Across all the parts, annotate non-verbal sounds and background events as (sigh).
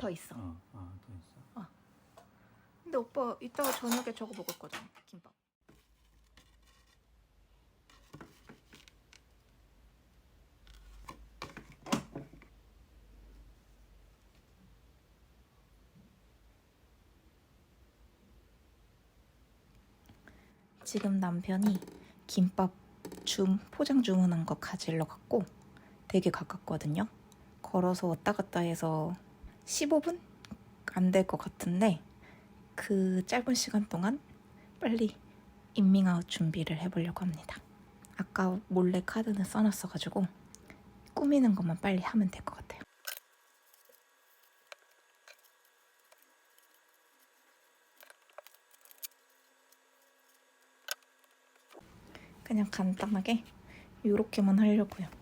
더 있어. 어, 어, 또 있어. 근데 오빠 이따가 저녁에 저거 먹을 거잖아. 김밥. 지금 남편이 김밥 줌 포장 주문한 거 가지러 갔고 되게 가깝거든요. 걸어서 왔다 갔다 해서 15분 안 될 것 같은데 그 짧은 시간 동안 빨리 인밍아웃 준비를 해보려고 합니다. 아까 몰래 카드는 써놨어가지고 꾸미는 것만 빨리 하면 될 것 같아요. 그냥 간단하게 이렇게만 하려고요.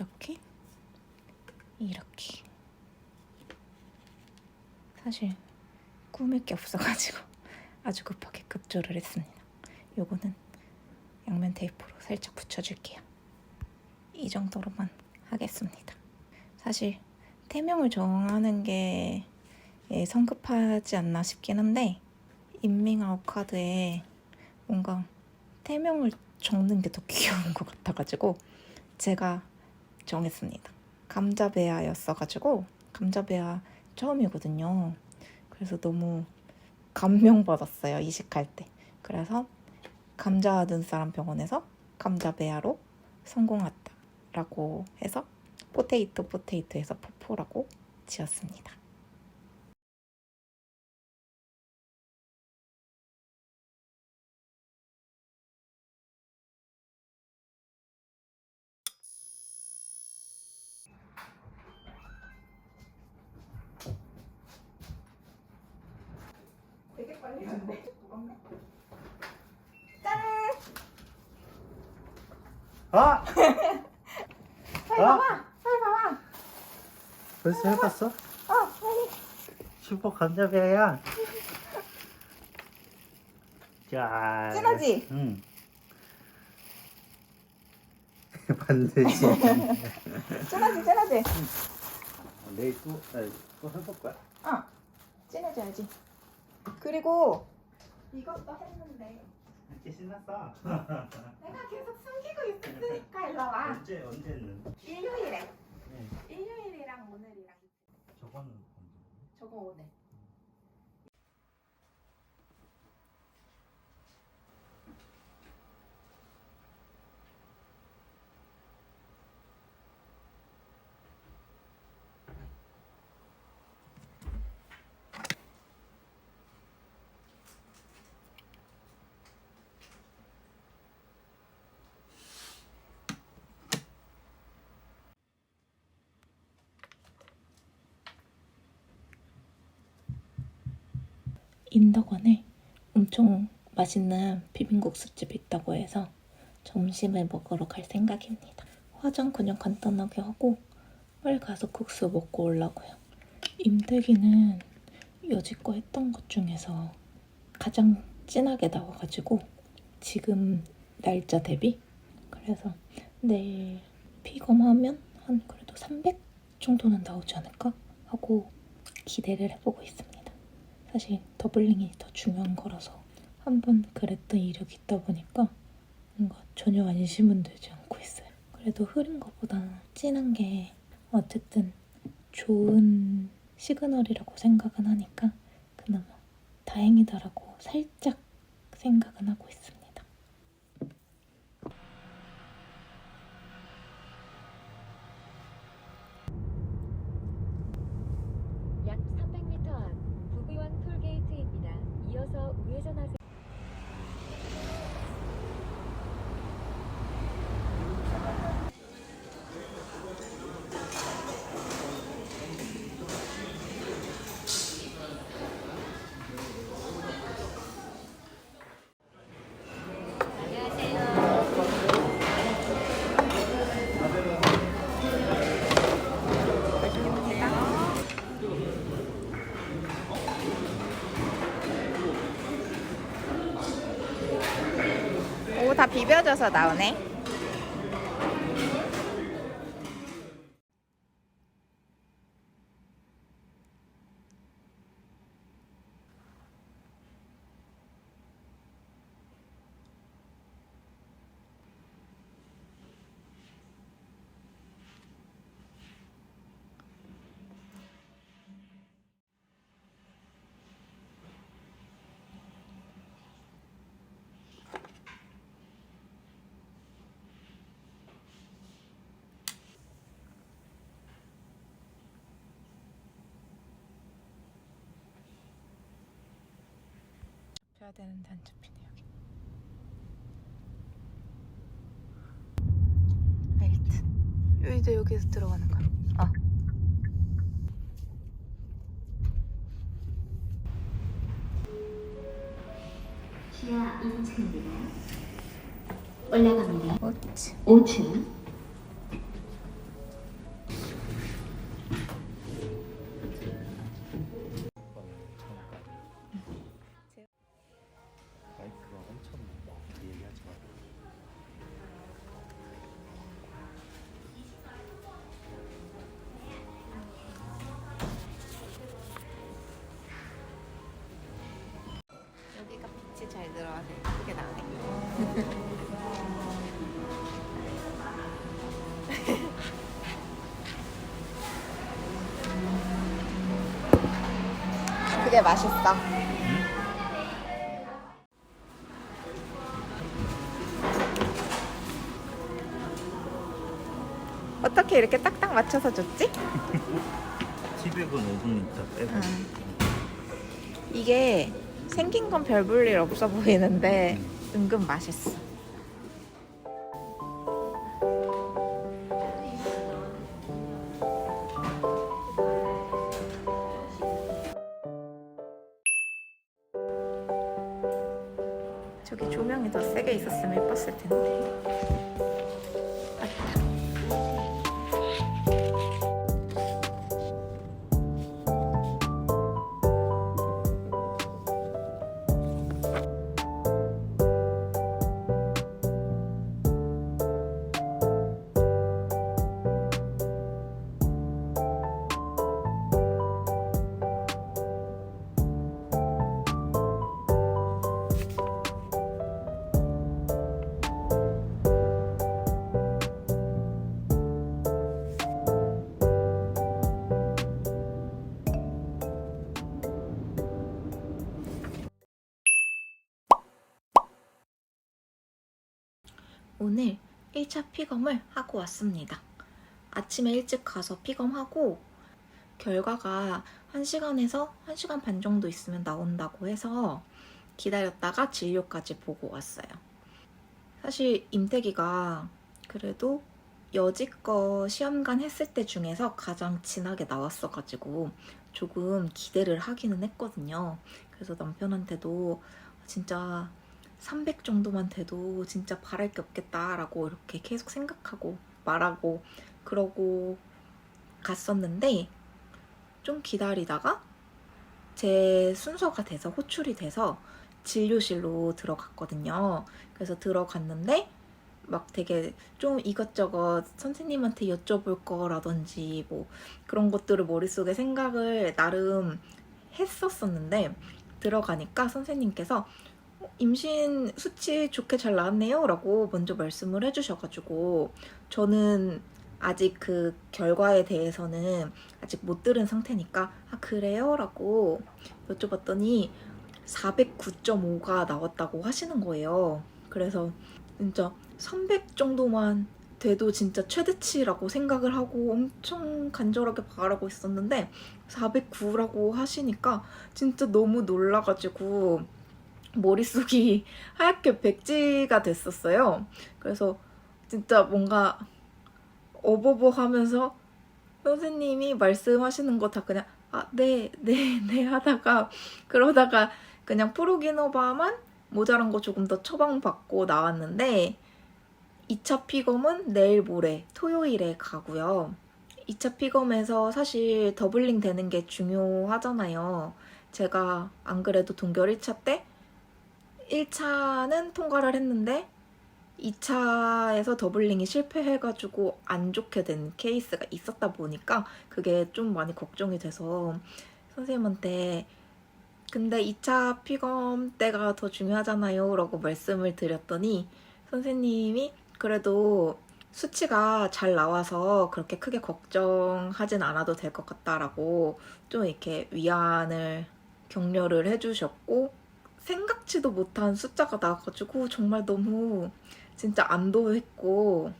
이렇게 이렇게 사실 꾸밀 게 없어가지고 (laughs) 아주 급하게 급조를 했습니다. 요거는 양면 테이프로 살짝 붙여줄게요. 이 정도로만 하겠습니다. 사실 태명을 정하는 게 예, 성급하지 않나 싶긴 한데 인밍아웃 카드에 뭔가 태명을 적는 게 더 (laughs) 귀여운 것 같아가지고 제가 정했습니다. 감자베아였어가지고 감자베아 처음이거든요. 그래서 너무 감명받았어요 이식할 때. 그래서 감자 눈사람 병원에서 감자베아로 성공했다라고 해서 포테이토 포테이토에서 포포라고 지었습니다. 아! 빨리 아! 봐봐! 빨리 봐봐! 벌써 해봤어? 어, 빨리! 슈퍼 감자배야. 자. 진하지? 응. 반드시. 짠하지, 짠하지? 내일 또, 아, 또 해볼 거야. 어, 진해져야지. 그리고 이것도 했는데 이렇게 신났어. 내가 계속 숨기고 있으니까 일로 와. 언제, 언제 했는데? 일요일에. 네. 일요일이랑 오늘이랑. 저거는 언제? 저거 오늘. 인덕원에 엄청 맛있는 비빔국수집 있다고 해서 점심을 먹으러 갈 생각입니다. 화장 그냥 간단하게 하고 빨리 가서 국수 먹고 오려고요. 임대기는 여지껏 했던 것 중에서 가장 진하게 나와가지고 지금 날짜 대비 그래서 내일 피검하면 한 그래도 300 정도는 나오지 않을까 하고 기대를 해보고 있습니다. 사실 더블링이 더 중요한 거라서 한 번 그랬던 이력이 있다 보니까 뭔가 전혀 안심은 되지 않고 있어요. 그래도 흐린 것보다 진한 게 어쨌든 좋은 시그널이라고 생각은 하니까 그나마 다행이다라고 살짝 생각은 하고 있습니다. 약 300m 앞 부비원 톨게이트입니다. 이 비벼져서 나오네. 들어가야 되는데 안 잡히네 여기. 하여튼 여기 이제 여기서 들어가는 거야. 어. 지하 2층입니다. 올라갑니다. 그렇지. 5층. 잘 들어와서 예쁘게 나네. 그게 맛있어. 어떻게 이렇게 딱딱 맞춰서 줬지? 티백은 5분 있다 빼고. 응. 이게 생긴 건 별 볼 일 없어 보이는데 은근 맛있어. 저기 조명이 더 세게 있었으면 예뻤을 텐데. 오늘 1차 피검을 하고 왔습니다. 아침에 일찍 가서 피검하고 결과가 1시간에서 1시간 반 정도 있으면 나온다고 해서 기다렸다가 진료까지 보고 왔어요. 사실 임태기가 그래도 여지껏 시험관 했을 때 중에서 가장 진하게 나왔어가지고 조금 기대를 하기는 했거든요. 그래서 남편한테도 진짜 300 정도만 돼도 진짜 바랄 게 없겠다라고 이렇게 계속 생각하고 말하고 그러고 갔었는데 좀 기다리다가 제 순서가 돼서 호출이 돼서 진료실로 들어갔거든요. 그래서 들어갔는데 막 되게 좀 이것저것 선생님한테 여쭤볼 거라든지 뭐 그런 것들을 머릿속에 생각을 나름 했었었는데 들어가니까 선생님께서 어, 임신 수치 좋게 잘 나왔네요 라고 먼저 말씀을 해주셔가지고 저는 아직 그 결과에 대해서는 아직 못 들은 상태니까 아 그래요? 라고 여쭤봤더니 409.5가 나왔다고 하시는 거예요. 그래서 진짜 300 정도만 돼도 진짜 최대치라고 생각을 하고 엄청 간절하게 바라고 있었는데 409라고 하시니까 진짜 너무 놀라가지고 머릿속이 (laughs) 하얗게 백지가 됐었어요. 그래서 진짜 뭔가 어버버 하면서 선생님이 말씀하시는 거 다 그냥 아, 네, 네, 네 하다가 그러다가 그냥 프로기노바만 모자란 거 조금 더 처방받고 나왔는데 2차 피검은 내일 모레 토요일에 가고요. 2차 피검에서 사실 더블링 되는 게 중요하잖아요. 제가 안 그래도 동결 1차 때 1차는 통과를 했는데 2차에서 더블링이 실패해가지고 안 좋게 된 케이스가 있었다 보니까 그게 좀 많이 걱정이 돼서 선생님한테 근데 2차 피검 때가 더 중요하잖아요 라고 말씀을 드렸더니 선생님이 그래도 수치가 잘 나와서 그렇게 크게 걱정하진 않아도 될 것 같다라고 좀 이렇게 위안을 격려를 해주셨고 생각지도 못한 숫자가 나와가지고 정말 너무 진짜 안도했고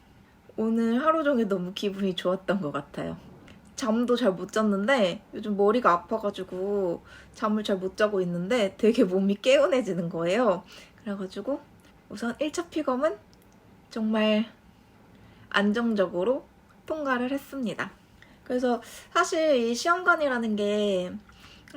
오늘 하루 종일 너무 기분이 좋았던 것 같아요. 잠도 잘 못 잤는데 요즘 머리가 아파가지고 잠을 잘 못 자고 있는데 되게 몸이 개운해지는 거예요. 그래가지고 우선 1차 피검은 정말 안정적으로 통과를 했습니다. 그래서 사실 이 시험관이라는 게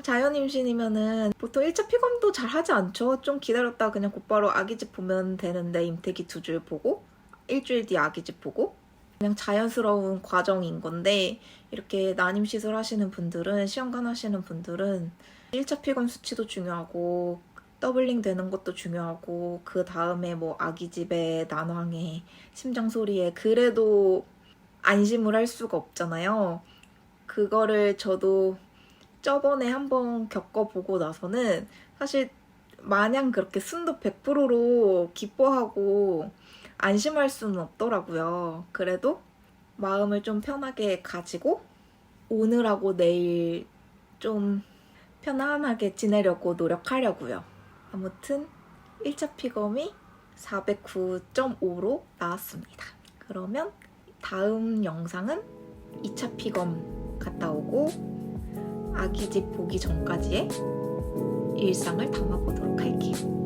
자연 임신이면은 보통 1차 피검도 잘 하지 않죠. 좀 기다렸다가 그냥 곧바로 아기집 보면 되는데 임태기 두 줄 보고 일주일 뒤 아기집 보고 그냥 자연스러운 과정인 건데 이렇게 난임 시술 하시는 분들은 시험관 하시는 분들은 1차 피검 수치도 중요하고 더블링 되는 것도 중요하고 그 다음에 뭐 아기 집에 난황에 심장 소리에 그래도 안심을 할 수가 없잖아요. 그거를 저도 저번에 한번 겪어보고 나서는 사실 마냥 그렇게 순도 100%로 기뻐하고 안심할 수는 없더라고요. 그래도 마음을 좀 편하게 가지고 오늘하고 내일 좀 편안하게 지내려고 노력하려고요. 아무튼 1차 피검이 409.5로 나왔습니다. 그러면 다음 영상은 2차 피검 갔다 오고 아기 집 보기 전까지의 일상을 담아보도록 할게요.